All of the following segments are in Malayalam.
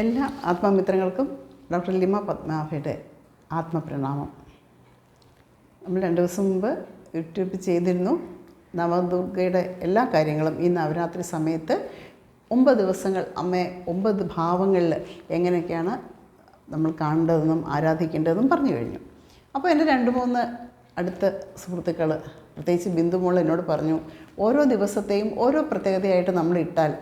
എല്ലാ ആത്മമിത്രങ്ങൾക്കും ഡോക്ടർ ലിമ പത്മാഭയുടെ ആത്മപ്രണാമം. നമ്മൾ രണ്ട് ദിവസം മുമ്പ് യൂട്യൂബ് ചെയ്തിരുന്നു. നവദുർഗയുടെ എല്ലാ കാര്യങ്ങളും ഈ നവരാത്രി സമയത്ത് ഒമ്പത് ദിവസങ്ങൾ അമ്മയെ ഒമ്പത് ഭാവങ്ങളിൽ എങ്ങനെയൊക്കെയാണ് നമ്മൾ കാണേണ്ടതെന്നും ആരാധിക്കേണ്ടതെന്നും പറഞ്ഞു കഴിഞ്ഞു. അപ്പോൾ എന്റെ രണ്ട് മൂന്ന് അടുത്ത സുഹൃത്തുക്കൾ പ്രത്യേകിച്ച് ബിന്ദുമോൾ എന്നോട് പറഞ്ഞു ഓരോ ദിവസത്തെയും ഓരോ പ്രത്യേകതയായിട്ട് നമ്മൾ ഇട്ടാൽ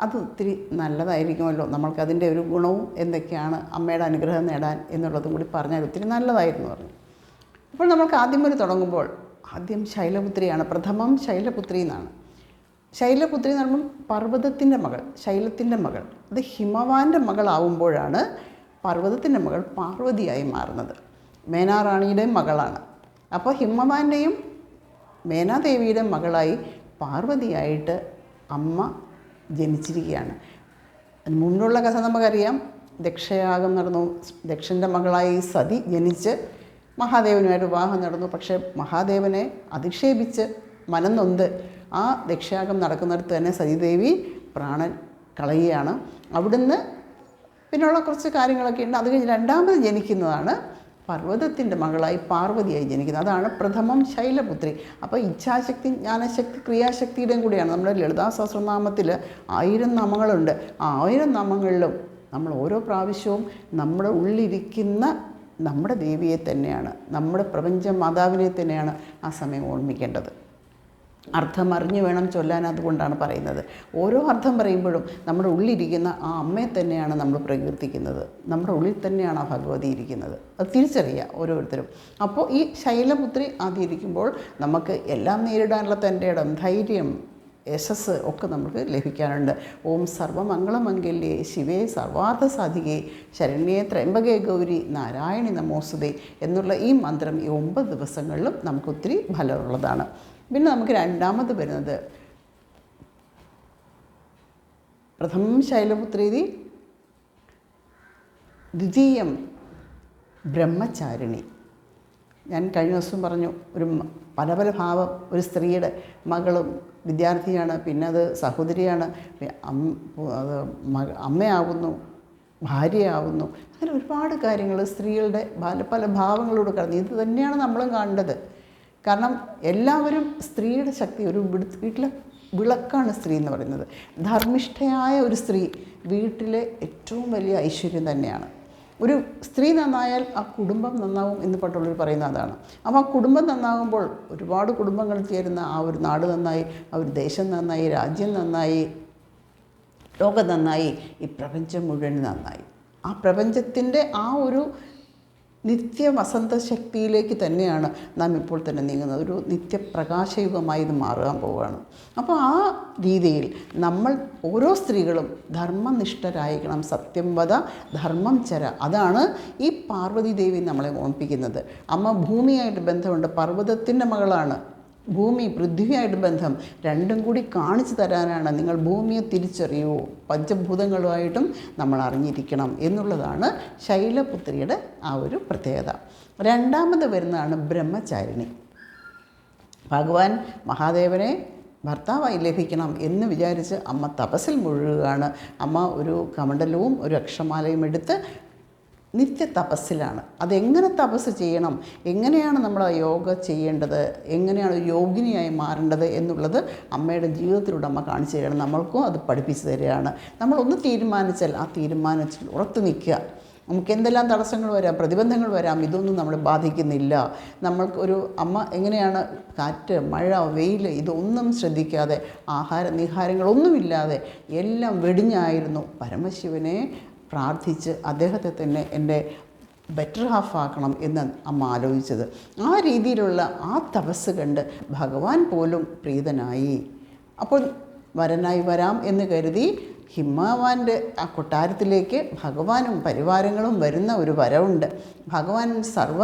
അത് ഒത്തിരി നല്ലതായിരിക്കുമല്ലോ. നമ്മൾക്കതിന്റെ ഒരു ഗുണവും എന്തൊക്കെയാണ് അമ്മയുടെ അനുഗ്രഹം നേടാൻ എന്നുള്ളതും കൂടി പറഞ്ഞാൽ ഒത്തിരി നല്ലതായിരുന്നു പറഞ്ഞു. അപ്പോൾ നമ്മൾക്ക് ആദ്യം ഒരു തുടങ്ങുമ്പോൾ ആദ്യം ശൈലപുത്രിയാണ്. പ്രഥമം ശൈലപുത്രി എന്നാണ്. ശൈലപുത്രി എന്ന് പറയുമ്പോൾ പർവതത്തിന്റെ മകൾ ശൈലത്തിന്റെ മകൾ. അത് ഹിമവാന്റെ മകളാവുമ്പോഴാണ് പർവതത്തിന്റെ മകൾ പാർവതിയായി മാറുന്നത്. മേനാറാണിയുടെ മകളാണ്. അപ്പോൾ ഹിമവാന്റെയും മേനാദേവിയുടെ മകളായി പാർവതിയായിട്ട് അമ്മ ജനിച്ചിരിക്കുകയാണ്. അതിന് മുന്നുള്ള കഥ നമുക്കറിയാം. ദക്ഷയാഗം നടന്നു. ദക്ഷന്റെ മകളായി സതി ജനിച്ച് മഹാദേവനുമായിട്ട് വിവാഹം നടന്നു. പക്ഷേ മഹാദേവനെ അധിക്ഷേപിച്ച് മനന്നൊന്ത് ആ ദക്ഷയാഗം നടക്കുന്നിടത്ത് തന്നെ സതിദേവി പ്രാണൻ കളയുകയാണ്. അവിടുന്ന് പിന്നെയുള്ള കുറച്ച് കാര്യങ്ങളൊക്കെ ഉണ്ട്. അത് കഴിഞ്ഞ് രണ്ടാമത് ജനിക്കുന്നതാണ് പർവതത്തിന്റെ മകളായി പാർവതിയായി ജനിക്കുന്നത് അതാണ് പ്രഥമം ശൈലപുത്രി. അപ്പോൾ ഇച്ഛാശക്തി ജ്ഞാനശക്തി ക്രിയാശക്തിയുടെയും കൂടിയാണ്. നമ്മുടെ ലളിതാ സഹസ്രനാമത്തിൽ ആയിരം നാമങ്ങളുണ്ട്. ആ ആയിരം നാമങ്ങളിലും നമ്മൾ ഓരോ പ്രാവശ്യവും നമ്മുടെ ഉള്ളിരിക്കുന്ന നമ്മുടെ ദേവിയെ തന്നെയാണ് നമ്മുടെ പ്രപഞ്ച മാതാവിനെ തന്നെയാണ് ആ സമയം ഓർമ്മിക്കേണ്ടത്. അർത്ഥം അറിഞ്ഞു വേണം ചൊല്ലാൻ അതുകൊണ്ടാണ് പറയുന്നത്. ഓരോ അർത്ഥം പറയുമ്പോഴും നമ്മുടെ ഉള്ളിലിരിക്കുന്ന ആ അമ്മയെ തന്നെയാണ് നമ്മൾ പ്രകീർത്തിക്കുന്നത്. നമ്മുടെ ഉള്ളിൽ തന്നെയാണ് ആ ഭഗവതി ഇരിക്കുന്നത്. അത് തിരിച്ചറിയുക ഓരോരുത്തരും. അപ്പോൾ ഈ ശൈലപുത്രി ആദ്യമിരിക്കുമ്പോൾ നമുക്ക് എല്ലാം നേരിടാനുള്ള തന്റെ ഇടം ധൈര്യം യശസ് ഒക്കെ നമുക്ക് ലഭിക്കാനുണ്ട്. ഓം സർവമംഗളമംഗല്യേ ശിവേ സർവാർത്ഥ സാധികേ ശരണ്യേ ത്രയംബകേ ഗൗരി നാരായണി നമോസുതേ എന്നുള്ള ഈ മന്ത്രം ഈ ഒമ്പത് ദിവസങ്ങളിലും നമുക്ക് ഒത്തിരി ഫലമുള്ളതാണ്. പിന്നെ നമുക്ക് രണ്ടാമത് വരുന്നത് പ്രഥമം ശൈലപുത്രീതി ദ്വിതീയം ബ്രഹ്മചാരിണി. ഞാൻ കഴിഞ്ഞ ദിവസം പറഞ്ഞു ഒരു പല പല ഭാവം ഒരു സ്ത്രീയുടെ മകളും വിദ്യാർത്ഥിയാണ് പിന്നെ അത് സഹോദരിയാണ് അത് മക അമ്മയാവുന്നു ഭാര്യയാവുന്നു. അങ്ങനെ ഒരുപാട് കാര്യങ്ങൾ സ്ത്രീകളുടെ പല പല ഭാവങ്ങളോട് കടന്നു. ഇത് തന്നെയാണ് നമ്മളും കാണേണ്ടത്. കാരണം എല്ലാവരും സ്ത്രീയുടെ ശക്തി ഒരു വീട്ടിലെ വിളക്കാണ് സ്ത്രീ എന്ന് പറയുന്നത്. ധർമ്മിഷ്ഠയായ ഒരു സ്ത്രീ വീട്ടിലെ ഏറ്റവും വലിയ ഐശ്വര്യം തന്നെയാണ്. ഒരു സ്ത്രീ നന്നായാൽ ആ കുടുംബം നന്നാവും എന്ന് പട്ടുള്ളവർ പറയുന്ന അതാണ്. അപ്പോൾ ആ കുടുംബം നന്നാകുമ്പോൾ ഒരുപാട് കുടുംബങ്ങൾ ചേരുന്ന ആ ഒരു നാട് നന്നായി ആ ഒരു ദേശം നന്നായി രാജ്യം നന്നായി ലോകം നന്നായി ഈ പ്രപഞ്ചം മുഴുവൻ നന്നായി. ആ പ്രപഞ്ചത്തിന്റെ ആ ഒരു നിത്യ ശക്തിയിലേക്ക് തന്നെയാണ് നാം ഇപ്പോൾ തന്നെ നീങ്ങുന്നത്. ഒരു നിത്യപ്രകാശയുഗമായി ഇത് മാറാൻ പോവുകയാണ്. അപ്പോൾ ആ രീതിയിൽ നമ്മൾ ഓരോ സ്ത്രീകളും ധർമ്മനിഷ്ഠരായിരിക്കണം. സത്യം വധ ധർമ്മം ചര. അതാണ് ഈ പാർവതി ദേവി നമ്മളെ ഓർമ്മിപ്പിക്കുന്നത്. അമ്മ ഭൂമിയായിട്ട് ബന്ധമുണ്ട്. പർവതത്തിന്റെ മകളാണ്. ഭൂമി പൃഥ്വിയായിട്ട് ബന്ധം രണ്ടും കൂടി കാണിച്ചു തരാനാണ് നിങ്ങൾ ഭൂമിയെ തിരിച്ചറിയൂ? പഞ്ചഭൂതങ്ങളുമായിട്ടും നമ്മൾ അറിഞ്ഞിരിക്കണം എന്നുള്ളതാണ് ശൈലപുത്രിയുടെ ആ ഒരു പ്രത്യേകത. രണ്ടാമത് വരുന്നതാണ് ബ്രഹ്മചാരിണി. ഭഗവാൻ മഹാദേവനെ ഭർത്താവായി ലഭിക്കണം എന്ന് വിചാരിച്ച് അമ്മ തപസ്സിൽ മുഴുകുകയാണ്. അമ്മ ഒരു കമണ്ഡലവും ഒരു അക്ഷമാലയും എടുത്ത് നിത്യ തപസ്സിലാണ് അതെങ്ങനെ തപസ് ചെയ്യണം? എങ്ങനെയാണ് നമ്മൾ ആ യോഗ ചെയ്യേണ്ടത്? എങ്ങനെയാണ് യോഗിനിയായി മാറേണ്ടത് എന്നുള്ളത് അമ്മയുടെ ജീവിതത്തിലൂടെ അമ്മ കാണിച്ചു തരികയാണ്. നമ്മൾക്കും അത് പഠിപ്പിച്ചു തരികയാണ്. നമ്മളൊന്ന് തീരുമാനിച്ചാൽ ആ തീരുമാനത്തിൽ ഉറത്തു നിൽക്കുക. നമുക്ക് എന്തെല്ലാം തടസ്സങ്ങൾ വരാം പ്രതിബന്ധങ്ങൾ വരാം ഇതൊന്നും നമ്മളെ ബാധിക്കുന്നില്ല. നമ്മൾക്ക് ഒരു അമ്മ എങ്ങനെയാണ് കാറ്റ് മഴ വെയിൽ ഇതൊന്നും ശ്രദ്ധിക്കാതെ ആഹാര നിഹാരങ്ങളൊന്നുമില്ലാതെ എല്ലാം വെടിഞ്ഞായിരുന്നു. പരമശിവനെ പ്രാർത്ഥിച്ച് അദ്ദേഹത്തെ തന്നെ എന്റെ ബെറ്റർ ഹാഫ് ആക്കണം എന്ന് അമ്മ ആലോചിച്ചത്. ആ രീതിയിലുള്ള ആ തപസ് കണ്ട് ഭഗവാൻ പോലും പ്രീതനായി. അപ്പോൾ വരനായി വരാം എന്ന് കരുതി ഹിമവാന്റെ ആ കൊട്ടാരത്തിലേക്ക് ഭഗവാനും പരിവാരങ്ങളും വരുന്ന ഒരു വരവുണ്ട്. ഭഗവാൻ സർവ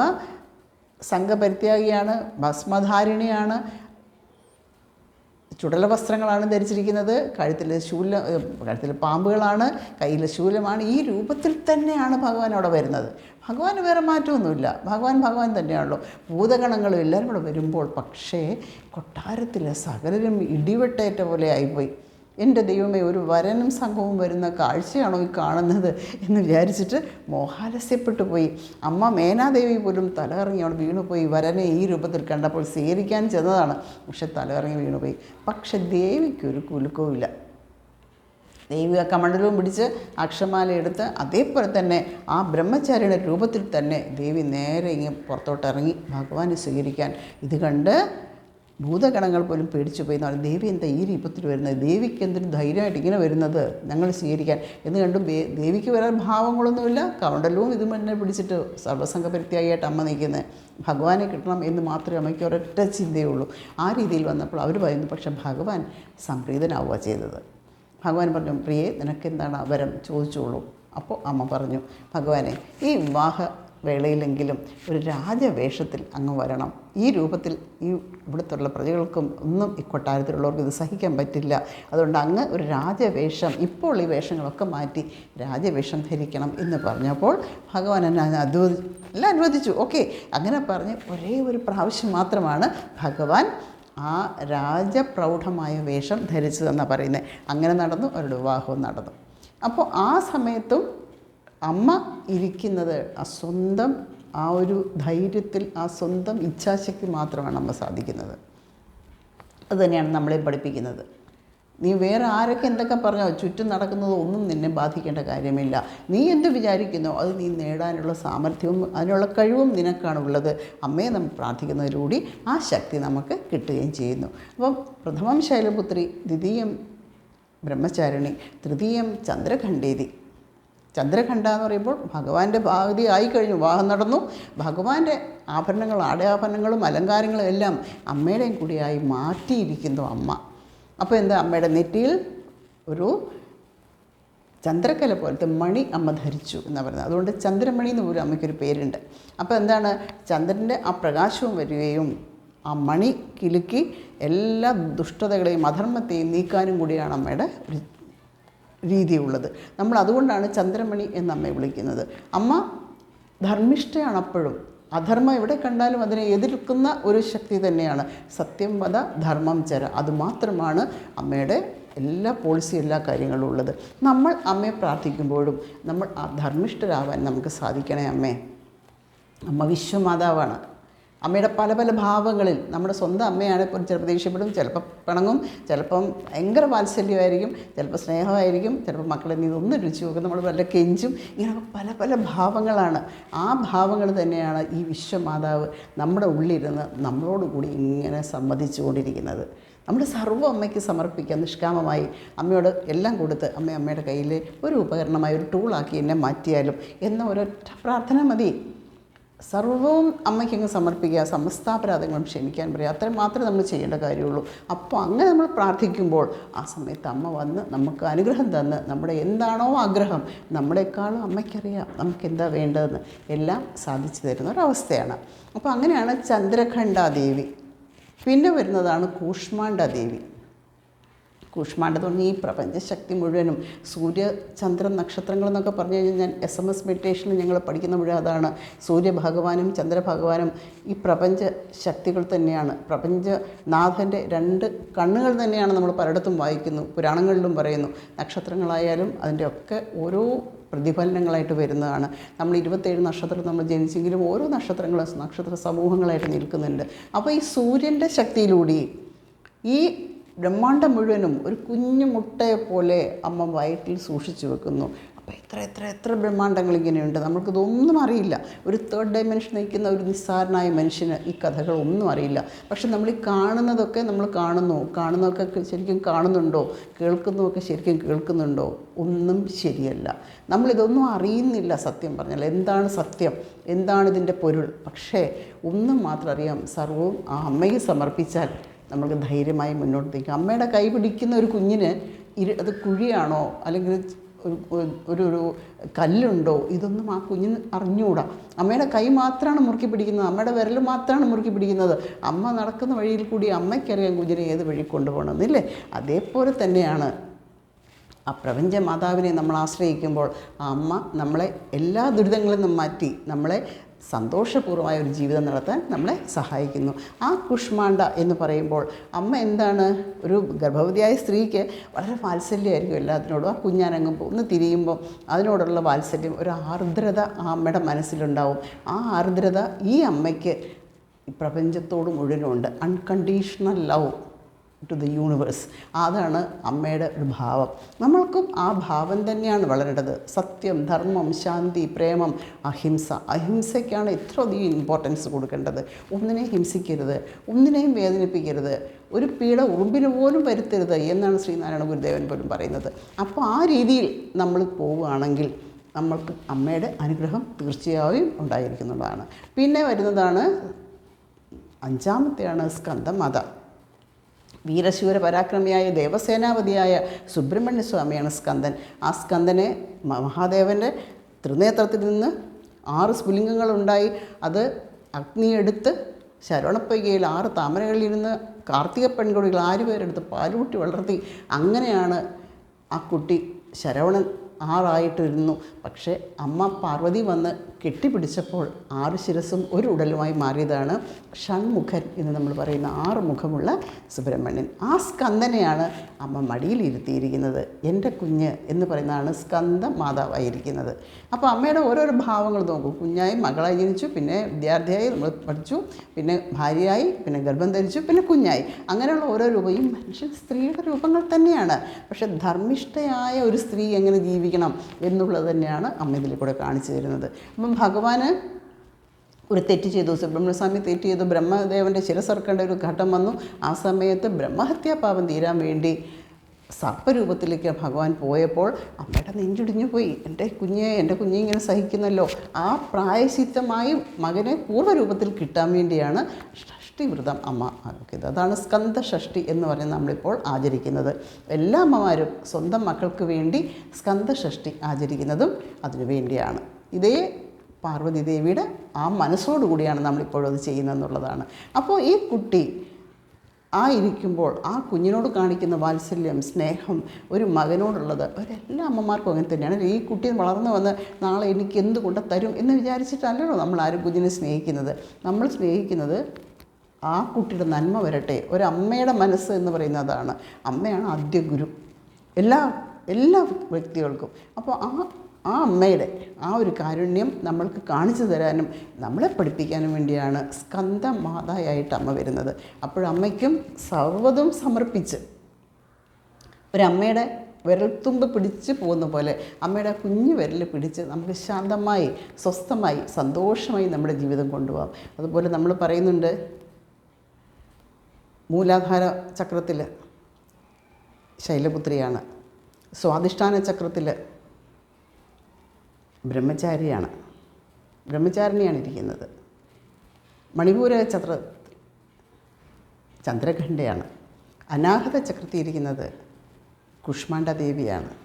സംഘപരിത്യാഗിയാണ് ഭസ്മധാരിണിയാണ് ചുടല വസ്ത്രങ്ങളാണ് ധരിച്ചിരിക്കുന്നത്. കഴുത്തിൽ ശൂല കഴുത്തിൽ പാമ്പുകളാണ് കയ്യിൽ ശൂലമാണ്. ഈ രൂപത്തിൽ തന്നെയാണ് ഭഗവാൻ അവിടെ വരുന്നത്. ഭഗവാൻ വേറെ മാറ്റമൊന്നുമില്ല. ഭഗവാൻ ഭഗവാൻ തന്നെയാണല്ലോ. ഭൂതഗണങ്ങളും എല്ലാവരും കൂടെ വരുമ്പോൾ പക്ഷേ കൊട്ടാരത്തിൽ സകലരും ഇടിവെട്ടേറ്റ പോലെ ആയിപ്പോയി. എന്റെ ദൈവമേ ഒരു വരനും സംഘവും വരുന്ന കാഴ്ചയാണോ ഈ കാണുന്നത് എന്ന് വിചാരിച്ചിട്ട് മോഹാലസ്യപ്പെട്ടു പോയി. അമ്മ മേനാദേവി പോലും തലകറങ്ങി അവിടെ വീണുപോയി. വരനെ ഈ രൂപത്തിൽ കണ്ടപ്പോൾ സ്വീകരിക്കാൻ ചെന്നതാണ്. പക്ഷെ തലകറങ്ങി വീണുപോയി. പക്ഷെ ദേവിക്കൊരു കുലുക്കവുമില്ല. ദൈവിക കമണ്ഡലവും പിടിച്ച് അക്ഷമാല എടുത്ത് അതേപോലെ തന്നെ ആ ബ്രഹ്മചാരിയുടെ രൂപത്തിൽ തന്നെ ദേവി നേരെ ഇങ്ങനെ പുറത്തോട്ടിറങ്ങി ഭഗവാനെ സ്വീകരിക്കാൻ. ഇത് കണ്ട് ഭൂതഗണങ്ങൾ പോലും പേടിച്ചു പോയി എന്നാണ്. ദേവി എന്താ ഈ രൂപത്തിൽ വരുന്നത്? ദേവിക്ക് എന്തൊരു ധൈര്യമായിട്ട് ഇങ്ങനെ വരുന്നത്? ഞങ്ങൾ സ്വീകരിക്കാൻ. എന്ന് കണ്ടും ദേവിക്ക് വരാൻ ഭാവങ്ങളൊന്നുമില്ല. കൗണ്ടലവും ഇതും തന്നെ പിടിച്ചിട്ട് സർവസംഘപരിത്യായിട്ട് അമ്മ നിൽക്കുന്നത് ഭഗവാനെ കിട്ടണം എന്ന് മാത്രമേ അമ്മയ്ക്ക് ഒരൊറ്റ ചിന്തയുള്ളൂ. ആ രീതിയിൽ വന്നപ്പോൾ അവർ പറയുന്നു പക്ഷേ ഭഗവാൻ സംപ്രീതനാവുക ചെയ്തത്. ഭഗവാൻ പറഞ്ഞു പ്രിയെ നിനക്കെന്താണ് വരം ചോദിച്ചോളൂ. അപ്പോൾ അമ്മ പറഞ്ഞു ഭഗവാനെ ഈ വിവാഹ വേളയിലെങ്കിലും ഒരു രാജവേഷത്തിൽ അങ്ങ് വരണം. ഈ രൂപത്തിൽ ഈ ഇവിടുത്തുള്ള പ്രജകൾക്കും ഒന്നും ഈ കൊട്ടാരത്തിലുള്ളവർക്ക് ഇത് സഹിക്കാൻ പറ്റില്ല. അതുകൊണ്ട് അങ്ങ് ഒരു രാജവേഷം ഇപ്പോൾ ഈ വേഷങ്ങളൊക്കെ മാറ്റി രാജവേഷം ധരിക്കണം എന്ന് പറഞ്ഞപ്പോൾ ഭഗവാൻ എന്നെ അനുവദി എല്ലാം അനുവദിച്ചു. ഓക്കെ. അങ്ങനെ പറഞ്ഞ് ഒരേ ഒരു പ്രാവശ്യം മാത്രമാണ് ഭഗവാൻ ആ രാജപ്രൗഢമായ വേഷം ധരിച്ചതെന്നാണ് പറയുന്നത്. അങ്ങനെ നടന്നു അവരുടെ വിവാഹവും നടന്നു. അപ്പോൾ ആ സമയത്തും അമ്മ ഇരിക്കുന്നത് ആ സ്വന്തം ആ ഒരു ധൈര്യത്തിൽ ആ സ്വന്തം ഇച്ഛാശക്തി മാത്രമാണ് അമ്മ സാധിക്കുന്നത്. അത് തന്നെയാണ് നമ്മളെ പഠിപ്പിക്കുന്നത്. നീ വേറെ ആരൊക്കെ എന്തൊക്കെ പറഞ്ഞോ ചുറ്റും നടക്കുന്നത് ഒന്നും നിന്നെ ബാധിക്കേണ്ട കാര്യമില്ല. നീ എന്ത് വിചാരിക്കുന്നോ അത് നീ നേടാനുള്ള സാമർഥ്യവും അതിനുള്ള കഴിവും നിനക്കാണുള്ളത് അമ്മയെ നമ്മൾ പ്രാർത്ഥിക്കുന്നതിലൂടെ ആ ശക്തി നമുക്ക് കിട്ടുകയും ചെയ്യുന്നു. അപ്പം പ്രഥമം ശൈലപുത്രി ദ്വിതീയം ബ്രഹ്മചാരിണി തൃതീയം ചന്ദ്രഖണ്ഡേതി ചന്ദ്രഖണ്ഡ എന്ന് പറയുമ്പോൾ ഭഗവാന്റെ ഭാഗതി ആയിക്കഴിഞ്ഞു. വിവാഹം നടന്നു. ഭഗവാന്റെ ആഭരണങ്ങൾ ആടയാഭരണങ്ങളും അലങ്കാരങ്ങളും എല്ലാം അമ്മയുടെയും കൂടിയായി മാറ്റിയിരിക്കുന്നു അമ്മ. അപ്പോൾ എന്താ അമ്മയുടെ നെറ്റിയിൽ ഒരു ചന്ദ്രക്കല പോലത്തെ മണി അമ്മ ധരിച്ചു എന്ന് പറയുന്നത്. അതുകൊണ്ട് ചന്ദ്രമണി എന്ന് പോലും അമ്മയ്ക്കൊരു പേരുണ്ട്. അപ്പോൾ എന്താണ്? ചന്ദ്രന്റെ ആ പ്രകാശവും വരികയും ആ മണി കിലുക്കി എല്ലാ ദുഷ്ടതകളെയും അധർമ്മത്തെയും നീക്കാനും കൂടിയാണ് അമ്മയുടെ ഒരു രീതിയുള്ളത്. നമ്മൾ അതുകൊണ്ടാണ് ചന്ദ്രമണി എന്ന് അമ്മയെ വിളിക്കുന്നത്. അമ്മ ധർമ്മിഷ്ഠയാണ് അപ്പോഴും അധർമ്മം എവിടെ കണ്ടാലും അതിനെ എതിർക്കുന്ന ഒരു ശക്തി തന്നെയാണ്. സത്യം വധ ധർമ്മം ചര അതുമാത്രമാണ് അമ്മയുടെ എല്ലാ പോളിസി എല്ലാ കാര്യങ്ങളും ഉള്ളത്. നമ്മൾ അമ്മയെ പ്രാർത്ഥിക്കുമ്പോഴും നമ്മൾ ധർമ്മിഷ്ഠരാവാൻ നമുക്ക് സാധിക്കണേ അമ്മേ. അമ്മ വിശ്വമാതാവാണ്. അമ്മയുടെ പല പല ഭാവങ്ങളിൽ നമ്മുടെ സ്വന്തം അമ്മയാണ് ഇപ്പോൾ ചിലപ്പോൾ ദേഷ്യപ്പെടും ചിലപ്പോൾ പിണങ്ങും ചിലപ്പം ഭയങ്കര വാത്സല്യമായിരിക്കും ചിലപ്പോൾ സ്നേഹമായിരിക്കും ചിലപ്പോൾ മക്കളെ നീ ഒന്ന് രുചി നോക്കും നമ്മൾ വല്ല കെഞ്ചും. ഇങ്ങനെ പല പല ഭാവങ്ങളാണ്. ആ ഭാവങ്ങൾ തന്നെയാണ് ഈ വിശ്വമാതാവ് നമ്മുടെ ഉള്ളിരുന്ന് നമ്മളോടുകൂടി ഇങ്ങനെ സമ്മതിച്ചുകൊണ്ടിരിക്കുന്നത് നമ്മുടെ സർവ അമ്മയ്ക്ക് സമർപ്പിക്കുക നിഷ്കാമമായി അമ്മയോട് എല്ലാം കൊടുത്ത് അമ്മ അമ്മയുടെ കയ്യിൽ ഒരു ഉപകരണമായി ഒരു ടൂളാക്കി എന്നെ മാറ്റിയാലും എന്ന ഒരൊറ്റ പ്രാർത്ഥന മതി. സർവവും അമ്മയ്ക്കങ്ങ് സമർപ്പിക്കുക സമസ്താപരാധങ്ങളും ക്ഷമിക്കാൻ പറയുക അത്രയും മാത്രമേ നമ്മൾ ചെയ്യേണ്ട കാര്യമുള്ളൂ. അപ്പോൾ അങ്ങനെ നമ്മൾ പ്രാർത്ഥിക്കുമ്പോൾ ആ സമയത്ത് അമ്മ വന്ന് നമുക്ക് അനുഗ്രഹം തന്ന് നമ്മുടെ എന്താണോ ആഗ്രഹം നമ്മളെക്കാളും അമ്മയ്ക്കറിയാം നമുക്ക് എന്താ വേണ്ടതെന്ന് എല്ലാം സാധിച്ചു തരുന്ന ഒരവസ്ഥയാണ്. അപ്പോൾ അങ്ങനെയാണ് ചന്ദ്രഖണ്ഡാദേവി. പിന്നെ വരുന്നതാണ് കൂഷ്മാണ്ഡദേവി. കൂഷ്മാണ്ഡ തുടങ്ങി. ഈ പ്രപഞ്ചശക്തി മുഴുവനും സൂര്യ ചന്ദ്ര നക്ഷത്രങ്ങൾ എന്നൊക്കെ പറഞ്ഞു കഴിഞ്ഞാൽ ഞാൻ എസ് എം എസ് മെഡിറ്റേഷനിൽ ഞങ്ങൾ പഠിക്കുന്ന മുഴുവൻ അതാണ്. സൂര്യഭഗവാനും ചന്ദ്രഭഗവാനും ഈ പ്രപഞ്ച ശക്തികൾ തന്നെയാണ്. പ്രപഞ്ചനാഥന്റെ രണ്ട് കണ്ണുകൾ തന്നെയാണ് നമ്മൾ പലയിടത്തും വായിക്കുന്നു പുരാണങ്ങളിലും പറയുന്നു. നക്ഷത്രങ്ങളായാലും അതിന്റെ ഒക്കെ ഓരോ പ്രതിഫലനങ്ങളായിട്ട് വരുന്നതാണ്. നമ്മൾ ഇരുപത്തേഴ് നക്ഷത്രം നമ്മൾ ജനിച്ചെങ്കിലും ഓരോ നക്ഷത്രങ്ങളും നക്ഷത്ര സമൂഹങ്ങളായിട്ട് നിൽക്കുന്നുണ്ട്. അപ്പോൾ ഈ സൂര്യന്റെ ശക്തിയിലൂടെ ഈ ബ്രഹ്മാണ്ടം മുഴുവനും ഒരു കുഞ്ഞു മുട്ടയെ പോലെ അമ്മ വയറ്റിൽ സൂക്ഷിച്ചു വെക്കുന്നു. അപ്പോൾ എത്ര എത്ര എത്ര ബ്രഹ്മാണ്ടങ്ങൾ ഇങ്ങനെയുണ്ട്? നമുക്കിതൊന്നും അറിയില്ല. ഒരു തേർഡ് ഡയമെൻഷൻ നയിക്കുന്ന ഒരു നിസ്സാരനായ മനുഷ്യന് ഈ കഥകൾ ഒന്നും അറിയില്ല. പക്ഷെ നമ്മൾ ഈ കാണുന്നതൊക്കെ നമ്മൾ കാണുന്നു. കാണുന്നതൊക്കെ ശരിക്കും കാണുന്നുണ്ടോ? കേൾക്കുന്നതൊക്കെ ശരിക്കും കേൾക്കുന്നുണ്ടോ? ഒന്നും ശരിയല്ല. നമ്മളിതൊന്നും അറിയുന്നില്ല സത്യം പറഞ്ഞാൽ. എന്താണ് സത്യം? എന്താണ് ഇതിന്റെ പൊരുൾ? പക്ഷേ ഒന്നും മാത്രം അറിയാം. സർവവും ആ അമ്മയെ സമർപ്പിച്ചാൽ നമുക്ക് ധൈര്യമായി മുന്നോട്ട് നീക്കാം. അമ്മയുടെ കൈ പിടിക്കുന്ന ഒരു കുഞ്ഞിന് ഇരു അത് കുഴിയാണോ അല്ലെങ്കിൽ ഒരു ഒരു ഒരു കല്ലുണ്ടോ? ഇതൊന്നും ആ കുഞ്ഞിന് അറിഞ്ഞുകൂടാ. അമ്മയുടെ കൈ മാത്രമാണ് മുറുക്കി പിടിക്കുന്നത്. അമ്മയുടെ വിരൽ മാത്രമാണ് മുറുക്കി പിടിക്കുന്നത്. അമ്മ നടക്കുന്ന വഴിയിൽ കൂടി അമ്മയ്ക്കറിയാം കുഞ്ഞിനെ ഏത് വഴി കൊണ്ടുപോകണമെന്നില്ലേ അതേപോലെ തന്നെയാണ് ആ പ്രപഞ്ച മാതാവിനെ നമ്മൾ ആശ്രയിക്കുമ്പോൾ ആ അമ്മ നമ്മളെ എല്ലാ ദുരിതങ്ങളിൽ നിന്നും മാറ്റി നമ്മളെ സന്തോഷപൂർവമായ ഒരു ജീവിതം നടത്താൻ നമ്മളെ സഹായിക്കുന്നു. ആ കുഷ്മാണ്ട എന്ന് പറയുമ്പോൾ അമ്മ എന്താണ്? ഒരു ഗർഭവതിയായ സ്ത്രീക്ക് വളരെ വാത്സല്യമായിരിക്കും എല്ലാത്തിനോടും. ആ കുഞ്ഞാനങ്ങുമ്പോൾ ഒന്ന് തിരിയുമ്പോൾ അതിനോടുള്ള വാത്സല്യം ഒരു ആർദ്രത ആ അമ്മയുടെ മനസ്സിലുണ്ടാവും. ആ ആർദ്രത ഈ അമ്മയ്ക്ക് പ്രപഞ്ചത്തോട് മുഴുവനുണ്ട് unconditional love to the universe അതാണ് അമ്മയുടെ ഒരു ഭാവം. നമ്മൾക്കും ആ ഭാവം തന്നെയാണ് വളരേണ്ടത്. സത്യം ധർമ്മം ശാന്തി പ്രേമം അഹിംസ. അഹിംസയ്ക്കാണ് ഇത്ര അധികം ഇമ്പോർട്ടൻസ് കൊടുക്കേണ്ടത്. ഒന്നിനെയും ഹിംസിക്കരുത്. ഒന്നിനെയും വേദനിപ്പിക്കരുത്. ഒരു പീഡ ഉറുമ്പിന് പോലും വരുത്തരുത് എന്നാണ് ശ്രീനാരായണ ഗുരുദേവൻ പോലും പറയുന്നത്. അപ്പോൾ ആ രീതിയിൽ നമ്മൾ പോവുകയാണെങ്കിൽ നമ്മൾക്ക് അമ്മയുടെ അനുഗ്രഹം തീർച്ചയായും ഉണ്ടായിരിക്കുന്നതാണ്. പിന്നെ വരുന്നതാണ് അഞ്ചാമത്തെയാണ് സ്കന്ദമാത വീരശൂര പരാക്രമിയായ ദേവസേനാപതിയായ സുബ്രഹ്മണ്യ സ്വാമിയാണ് സ്കന്ദൻ. ആ സ്കന്ദനെ മഹാദേവന്റെ തൃനേത്രത്തിൽ നിന്ന് ആറ് സ്ഫുലിംഗങ്ങളുണ്ടായി. അത് അഗ്നിയെടുത്ത് ശരവണപ്പൊയ്കയിൽ ആറ് താമരകളിൽ താമരകളിലിരുന്ന് കാർത്തിക പെൺകുടികൾ ആറുപേരെടുത്ത് പാലുകുട്ടി വളർത്തി. അങ്ങനെയാണ് ആ കുട്ടി ശരവണൻ ആറായിട്ടിരുന്നു. പക്ഷേ അമ്മ പാർവതി വന്ന് കെട്ടിപ്പിടിച്ചപ്പോൾ ആറ് ശിരസും ഒരു ഉടലുമായി മാറിയതാണ് ഷൺമുഖൻ എന്ന് നമ്മൾ പറയുന്ന ആറ് മുഖമുള്ള സുബ്രഹ്മണ്യൻ. ആ സ്കന്ദനെയാണ് അമ്മ മടിയിലിരുത്തിയിരിക്കുന്നത് എന്റെ കുഞ്ഞ് എന്ന് പറയുന്നതാണ് സ്കന്ദ മാതാവായിരിക്കുന്നത്. അപ്പോൾ അമ്മയുടെ ഓരോരോ ഭാവങ്ങൾ നോക്കും. കുഞ്ഞായി മകളായി ജനിച്ചു പിന്നെ വിദ്യാർത്ഥിയായി നമ്മൾ പഠിച്ചു പിന്നെ ഭാര്യയായി പിന്നെ ഗർഭം ധരിച്ചു പിന്നെ കുഞ്ഞായി. അങ്ങനെയുള്ള ഓരോ രൂപയും മനുഷ്യൻ സ്ത്രീയുടെ രൂപങ്ങൾ തന്നെയാണ്. പക്ഷെ ധർമ്മിഷ്ഠയായ ഒരു സ്ത്രീ എങ്ങനെ ജീവിക്കണം എന്നുള്ളത് തന്നെയാണ് അമ്മ ഇതിൽ കൂടെ കാണിച്ചു തരുന്നത്. അപ്പം ഭഗവാന് ഒരു തെറ്റ് ചെയ്തു സുബ്രഹ്മണ്യസ്വാമി തെറ്റ് ചെയ്തു ബ്രഹ്മദേവന്റെ ശിരസർക്കേണ്ട ഒരു ഘട്ടം വന്നു. ആ സമയത്ത് ബ്രഹ്മഹത്യാപാപം തീരാൻ വേണ്ടി സർപ്പരൂപത്തിലേക്ക് ഭഗവാൻ പോയപ്പോൾ അമ്മയുടെ നെഞ്ചിടിഞ്ഞു പോയി. എന്റെ കുഞ്ഞെ എന്റെ കുഞ്ഞെ ഇങ്ങനെ സഹിക്കുന്നല്ലോ. ആ പ്രായശിത്തമായി മകനെ പൂർവരൂപത്തിൽ കിട്ടാൻ വേണ്ടിയാണ് ഷഷ്ടി വ്രതം അമ്മ ആരോഗ്യത്. അതാണ് സ്കന്ദ ഷഷ്ടി എന്ന് പറഞ്ഞ് നമ്മളിപ്പോൾ ആചരിക്കുന്നത്. എല്ലാ അമ്മമാരും സ്വന്തം മക്കൾക്ക് വേണ്ടി സ്കന്ദ ഷഷ്ടി ആചരിക്കുന്നതും അതിനു വേണ്ടിയാണ്. ഇതേ പാർവതി ദേവിയുടെ ആ മനസ്സോടുകൂടിയാണ് നമ്മളിപ്പോഴത് ചെയ്യുന്നതെന്നുള്ളതാണ്. അപ്പോൾ ഈ കുട്ടി ആ ഇരിക്കുമ്പോൾ ആ കുഞ്ഞിനോട് കാണിക്കുന്ന വാത്സല്യം സ്നേഹം ഒരു മകനോടുള്ളത് ഒരെല്ലാ അമ്മമാർക്കും അങ്ങനെ തന്നെയാണ്. ഈ കുട്ടി വളർന്നു വന്ന് നാളെ എനിക്ക് എന്ത് കൊണ്ട് തരും എന്ന് വിചാരിച്ചിട്ടല്ലല്ലോ നമ്മൾ ആരും കുഞ്ഞിനെ സ്നേഹിക്കുന്നത്. നമ്മൾ സ്നേഹിക്കുന്നത് ആ കുട്ടിയുടെ നന്മ വരട്ടെ. ഒരമ്മയുടെ മനസ്സ് എന്ന് പറയുന്നതാണ്. അമ്മയാണ് ആദ്യ ഗുരു. എല്ലാ എല്ലാ വ്യക്തികൾക്കും. അപ്പോൾ ആ ആ അമ്മയുടെ ആ ഒരു കാരുണ്യം നമ്മൾക്ക് കാണിച്ചു തരാനും നമ്മളെ പഠിപ്പിക്കാനും വേണ്ടിയാണ് സ്കന്ധ മാതായായിട്ട് അമ്മ വരുന്നത്. അപ്പോഴമ്മയ്ക്കും സർവതും സമർപ്പിച്ച് ഒരമ്മയുടെ വിരൽത്തുമ്പ് പിടിച്ച് പോകുന്ന പോലെ അമ്മയുടെ കുഞ്ഞു വിരൽ പിടിച്ച് നമുക്ക് ശാന്തമായി സ്വസ്ഥമായി സന്തോഷമായി നമ്മുടെ ജീവിതം കൊണ്ടുപോകാം. അതുപോലെ നമ്മൾ പറയുന്നുണ്ട് മൂലാധാര ചക്രത്തിൽ ശൈലപുത്രിയാണ്. സ്വാധിഷ്ഠാന ചക്രത്തിൽ ബ്രഹ്മചാരിയാണ്. ബ്രഹ്മചാരിണിയാണ് ഇരിക്കുന്നത്. മണിപൂര ചക്ര ചന്ദ്രഖണ്ഡയാണ്. അനാഹത ചക്രത്തിൽ ഇരിക്കുന്നത് കുഷ്മാണ്ഡ ദേവിയാണ്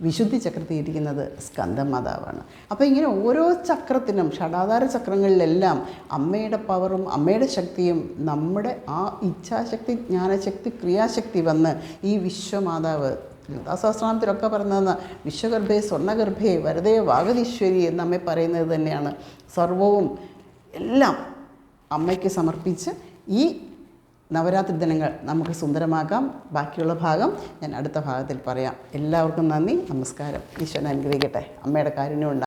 വിശുദ്ധി ചക്രത്തിൽ ഇരിക്കുന്നത് സ്കന്ദമാതാവാണ് അപ്പോൾ ഇങ്ങനെ ഓരോ ചക്രത്തിനും ഷടാധാര ചക്രങ്ങളിലെല്ലാം അമ്മയുടെ പവറും അമ്മയുടെ ശക്തിയും നമ്മുടെ ആ ഇച്ഛാശക്തി ജ്ഞാനശക്തി ക്രിയാശക്തി വന്ന് ഈ വിശ്വമാതാവ് ലളിതാസഹസ്രാമത്തിലൊക്കെ പറയുന്നതെന്ന് വിശ്വഗർഭേ സ്വർണഗർഭേ വരദേ വാഗതീശ്വരി എന്ന് അമ്മ പറയുന്നത് തന്നെയാണ്. സർവവും എല്ലാം അമ്മയ്ക്ക് സമർപ്പിച്ച് ഈ നവരാത്രി ദിനങ്ങൾ നമുക്ക് സുന്ദരമാക്കാം. ബാക്കിയുള്ള ഭാഗം ഞാൻ അടുത്ത ഭാഗത്തിൽ പറയാം. എല്ലാവർക്കും നന്ദി നമസ്കാരം. ഈശ്വരൻ അനുഗ്രഹിക്കട്ടെ. അമ്മയുടെ കാരുണ്യം